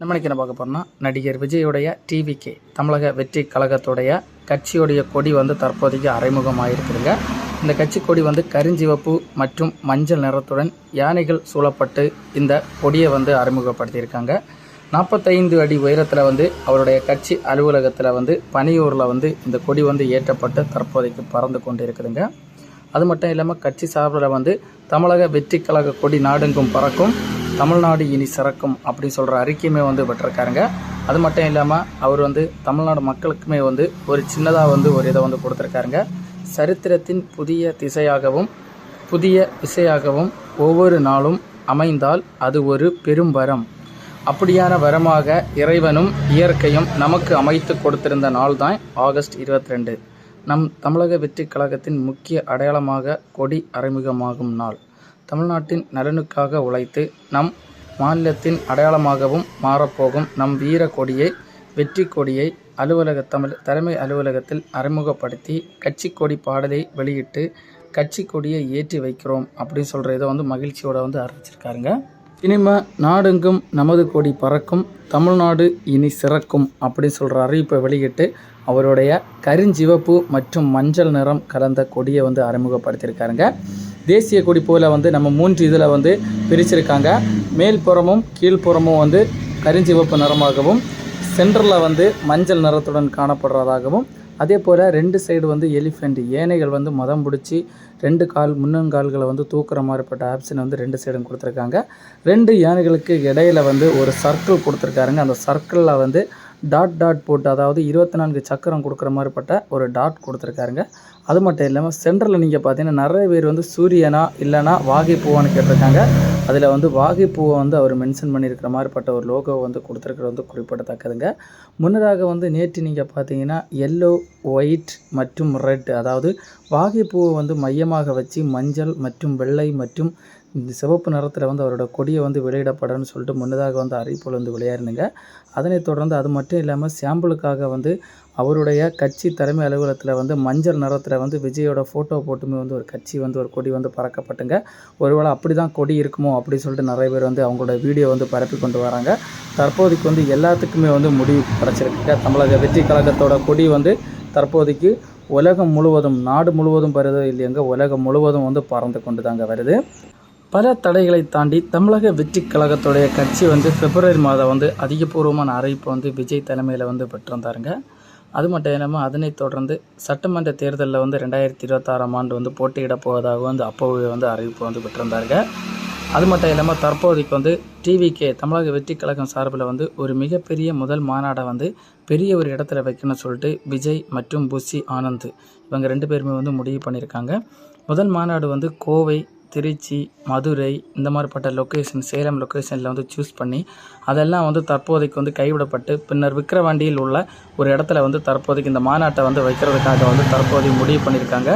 நம்ம என்ன பார்க்க போறோம்னா நடிகர் விஜயுடைய டிவிகே தமிழக வெற்றி கழகத்துடைய கட்சியுடைய கொடி வந்து தற்போதைக்கு அறிமுகமாகிருக்குதுங்க இந்த கட்சி கொடி வந்து கருஞ்சிவப்பு மற்றும் மஞ்சள் நிறத்துடன் யானைகள் சூழப்பட்டு இந்த கொடியை வந்து அறிமுகப்படுத்தியிருக்காங்க. நாற்பத்தைந்து அடி உயரத்தில் வந்து அவருடைய கட்சி அலுவலகத்தில் வந்து பனியூரில் வந்து இந்த கொடி வந்து ஏற்றப்பட்டு தற்போதைக்கு பறந்து கொண்டு இருக்குதுங்க அது மட்டும் இல்லாமல் கட்சி சார்பில் வந்து தமிழக வெற்றி கழக கொடி நாடெங்கும் பறக்கும். தமிழ்நாடு இனி சிறக்கும் அப்படி சொல்கிற அறிக்கையுமே வந்து விட்டுருக்காருங்க அது மட்டும் இல்லாமல் அவர் வந்து தமிழ்நாடு மக்களுக்குமே வந்து ஒரு சின்னதாக வந்து ஒரு இதை வந்து கொடுத்துருக்காருங்க. சரித்திரத்தின் புதிய திசையாகவும் புதிய திசையாகவும் ஒவ்வொரு நாளும் அமைந்தால் அது ஒரு பெரும் வரம். அப்படியான வரமாக இறைவனும் இயற்கையும் நமக்கு அமைத்து கொடுத்திருந்த நாள்தான் ஆகஸ்ட் 22 நம் தமிழக வெற்றி கழகத்தின் முக்கிய அடையாளமாக கொடி அறிமுகமாகும் நாள். தமிழ்நாட்டின் நலனுக்காக உழைத்து நம் மாநிலத்தின் அடையாளமாகவும் மாறப்போகும் நம் வீர கொடியை வெற்றி கொடியை அலுவலக தமிழ் தலைமை அலுவலகத்தில் அறிமுகப்படுத்தி கட்சி கொடி பாடலை வெளியிட்டு கட்சி கொடியை ஏற்றி வைக்கிறோம் அப்படின்னு சொல்கிற இதை வந்து மகிழ்ச்சியோட வந்து அறிவிச்சிருக்காருங்க இனிமே நாடெங்கும் நமது கொடி பறக்கும் தமிழ்நாடு இனி சிறக்கும் அப்படின்னு சொல்கிற அறிவிப்பை வெளியிட்டு அவருடைய கருஞ்சிவப்பு மற்றும் மஞ்சள் நிறம் கலந்த கொடியை வந்து அறிமுகப்படுத்தியிருக்காருங்க. தேசிய கொடி போல் வந்து நம்ம மூன்று இதில் வந்து பிரிச்சிருக்காங்க. மேல்புறமும் கீழ்ப்புறமும் வந்து கருஞ்சிவப்பு நிறமாகவும் சென்டரில் வந்து மஞ்சள் நிறத்துடன் காணப்படுறதாகவும் அதே போல் ரெண்டு சைடு வந்து எலிஃபெண்ட் யானைகள் வந்து மதம் பிடிச்சி ரெண்டு கால் முன்னங்கால்களை வந்து தூக்குற மாதிரிப்பட்ட ஆப்ஷன் வந்து ரெண்டு சைடும் கொடுத்துருக்காங்க. ரெண்டு யானைகளுக்கு இடையில வந்து ஒரு சர்க்கிள் கொடுத்துருக்காருங்க. அந்த சர்க்கிளில் வந்து டாட் டாட் போட்டு அதாவது இருபத்தி நான்கு சக்கரம் கொடுக்குற மாதிரிப்பட்ட ஒரு டாட் கொடுத்துருக்காருங்க. அது மட்டும் இல்லாமல் சென்டரில் நீங்கள் பார்த்தீங்கன்னா நிறைய பேர் வந்து சூரியனா இல்லைனா வாகை பூவான்னு கேட்டிருக்காங்க. அதில் வந்து வாகை பூவை வந்து அவர் மென்ஷன் பண்ணியிருக்கிற மாதிரிப்பட்ட ஒரு லோகோ வந்து கொடுத்துருக்கிறது வந்து குறிப்பிடத்தக்கதுங்க. முன்னதாக வந்து நேற்று நீங்கள் பார்த்தீங்கன்னா எல்லோ ஒயிட் மற்றும் ரெட் அதாவது வாகைப்பூவை வந்து மையமாக வச்சு மஞ்சள் மற்றும் வெள்ளை மற்றும் இந்த சிவப்பு நிறத்தில் வந்து அவரோட கொடியை வந்து வெளியிடப்படணும்னு சொல்லிட்டு முன்னதாக வந்து அறிவிப்புகள் வந்து வெளியாயிருந்துங்க. அதனைத் தொடர்ந்து அது மட்டும் இல்லாமல் சாம்பிளுக்காக வந்து அவருடைய கட்சி தலைமை அலுவலகத்தில் வந்து மஞ்சள் நிறத்தில் வந்து விஜயோட ஃபோட்டோ போட்டுமே வந்து ஒரு கட்சி வந்து ஒரு கொடி வந்து பறக்கப்பட்டுங்க. ஒருவேளை அப்படி தான் கொடி இருக்குமோ அப்படி சொல்லிட்டு நிறைய பேர் வந்து அவங்களோட வீடியோ வந்து பரப்பி கொண்டு வராங்க. தற்போதைக்கு வந்து எல்லாத்துக்குமே வந்து முடிவு கிடச்சிருக்குங்க. தமிழக வெற்றி கழகத்தோட கொடி வந்து தற்போதைக்கு உலகம் முழுவதும் நாடு முழுவதும் வருதோ இல்லையங்க உலகம் முழுவதும் வந்து பறந்து கொண்டு தாங்க வருது. பல தடைகளை தாண்டி தமிழக வெற்றி கழகத்துடைய கட்சி வந்து பிப்ரவரி மாதம் வந்து அதிகபூர்வமான அறிவிப்பு வந்து விஜய் தலைமையில் வந்து பெற்றிருந்தாருங்க. அது மட்டும் இல்லாமல் அதனை தொடர்ந்து சட்டமன்ற தேர்தலில் வந்து ரெண்டாயிரத்தி இருபத்தாறாம் ஆண்டு வந்து போட்டியிட போவதாக வந்து அப்போவே வந்து அறிவிப்பு வந்து பெற்றிருந்தாருங்க. அது மட்டும் இல்லாமல் தற்போதைக்கு வந்து டிவிகே தமிழக வெற்றி கழகம் சார்பில் வந்து ஒரு மிகப்பெரிய முதல் மாநாடை வந்து பெரிய ஒரு இடத்துல வைக்கணும்னு சொல்லிட்டு விஜய் மற்றும் புஷி ஆனந்த் இவங்க ரெண்டு பேருமே வந்து முடிவு பண்ணியிருக்காங்க. முதல் மாநாடு வந்து கோவை திருச்சி மதுரை இந்த மாதிரிப்பட்ட லொக்கேஷன் சேலம் லொக்கேஷனில் வந்து சூஸ் பண்ணி அதெல்லாம் வந்து தற்போதைக்கு வந்து கைவிடப்பட்டு பின்னர் விக்கிரவாண்டியில் உள்ள ஒரு இடத்துல வந்து தற்போதைக்கு இந்த மாநாட்டை வந்து வைக்கிறதுக்காக வந்து தற்போதைக்கு முடிவு பண்ணியிருக்காங்க.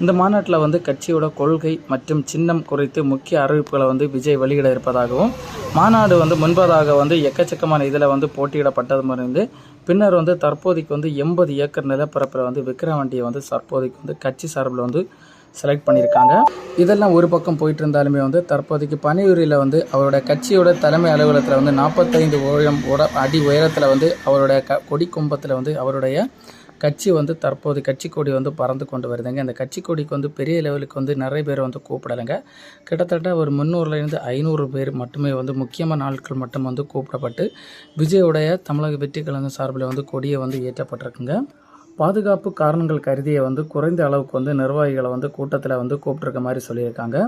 இந்த மாநாட்டில் வந்து கட்சியோட கொள்கை மற்றும் சின்னம் குறித்து முக்கிய அறிவிப்புகளை வந்து விஜய் வெளியிட இருப்பதாகவும் மாநாடு வந்து முன்பதாக வந்து எக்கச்சக்கமான இதில் வந்து போட்டியிடப்பட்டது இருந்து பின்னர் வந்து தற்போதைக்கு வந்து எண்பது ஏக்கர் நிலப்பரப்பில் வந்து விக்கிரவாண்டியை வந்து தற்போதைக்கு வந்து கட்சி சார்பில் வந்து செலக்ட் பண்ணியிருக்காங்க இதெல்லாம் ஒரு பக்கம் போயிட்டு இருந்தாலுமே வந்து தற்போதைக்கு பனியூரியில் வந்து அவரோட கட்சியோட தலைமை அலுவலகத்தில் வந்து நாற்பத்தைந்து உயரம் அடி உயரத்தில் வந்து அவருடைய க கொடி கும்பத்தில் வந்து அவருடைய கட்சி வந்து தற்போது கட்சி கொடி வந்து பறந்து கொண்டு வருதுங்க. இந்த கட்சி கொடிக்கு வந்து பெரிய லெவலுக்கு வந்து நிறைய பேர் வந்து கூப்பிடலைங்க. கிட்டத்தட்ட ஒரு முந்நூறுலேருந்து ஐநூறு பேர் மட்டுமே வந்து முக்கியமான நாட்கள் மட்டும் வந்து கூப்பிடப்பட்டு விஜயோடைய தமிழக வெற்றி கழகம் சார்பில் வந்து கொடியை வந்து ஏற்றப்பட்டிருக்குங்க. பாதுகாப்பு காரணங்கள் கருதிய வந்து குறைந்த அளவுக்கு வந்து நிர்வாகிகளை வந்து கூட்டத்தில் வந்து கூப்பிட்ருக்க மாதிரி சொல்லியிருக்காங்க.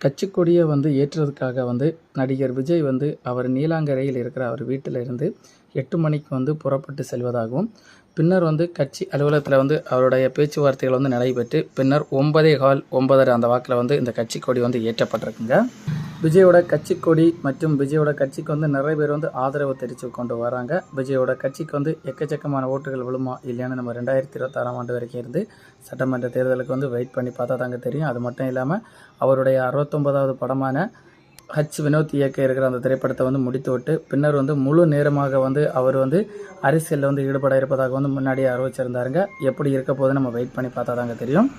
கட்சிக்கொடியை வந்து ஏற்றுறதுக்காக வந்து நடிகர் விஜய் வந்து அவர் நீலாங்கரையில் இருக்கிற அவர் வீட்டில் இருந்து எட்டு மணிக்கு வந்து புறப்பட்டு செல்வதாகவும் பின்னர் வந்து கட்சி அலுவலகத்தில் வந்து அவருடைய பேச்சுவார்த்தைகள் வந்து நடைபெற்று பின்னர் ஒன்பதே கால் ஒன்பதரை அந்த வாக்கில் வந்து இந்த கட்சி கொடி வந்து ஏற்றப்பட்டிருக்குங்க. விஜயோட கட்சி கொடி மற்றும் விஜயோட கட்சிக்கு வந்து நிறைய பேர் வந்து ஆதரவு தெரிவித்து கொண்டு வராங்க. விஜயோட கட்சிக்கு வந்து எக்கச்சக்கமான ஓட்டுகள் விழுமா இல்லையான்னு நம்ம ரெண்டாயிரத்தி இருபத்தாறாம் ஆண்டு வரைக்கும் இருந்து சட்டமன்ற தேர்தலுக்கு வந்து வெயிட் பண்ணி பார்த்தா தாங்க தெரியும். அது மட்டும் இல்லாமல் அவருடைய அறுபத்தொன்பதாவது படமான ஹச் வினோத் இயக்க இருக்கிற அந்த திரைப்படத்தை வந்து முடித்து விட்டு பின்னர் வந்து முழு நேரமாக வந்து அவர் வந்து அரசியலில் வந்து ஈடுபட இருப்பதாக வந்து முன்னாடியே அறிவிச்சிருந்தாருங்க. எப்படி இருக்க போது நம்ம வெயிட் பண்ணி பார்த்தா தாங்க தெரியும்.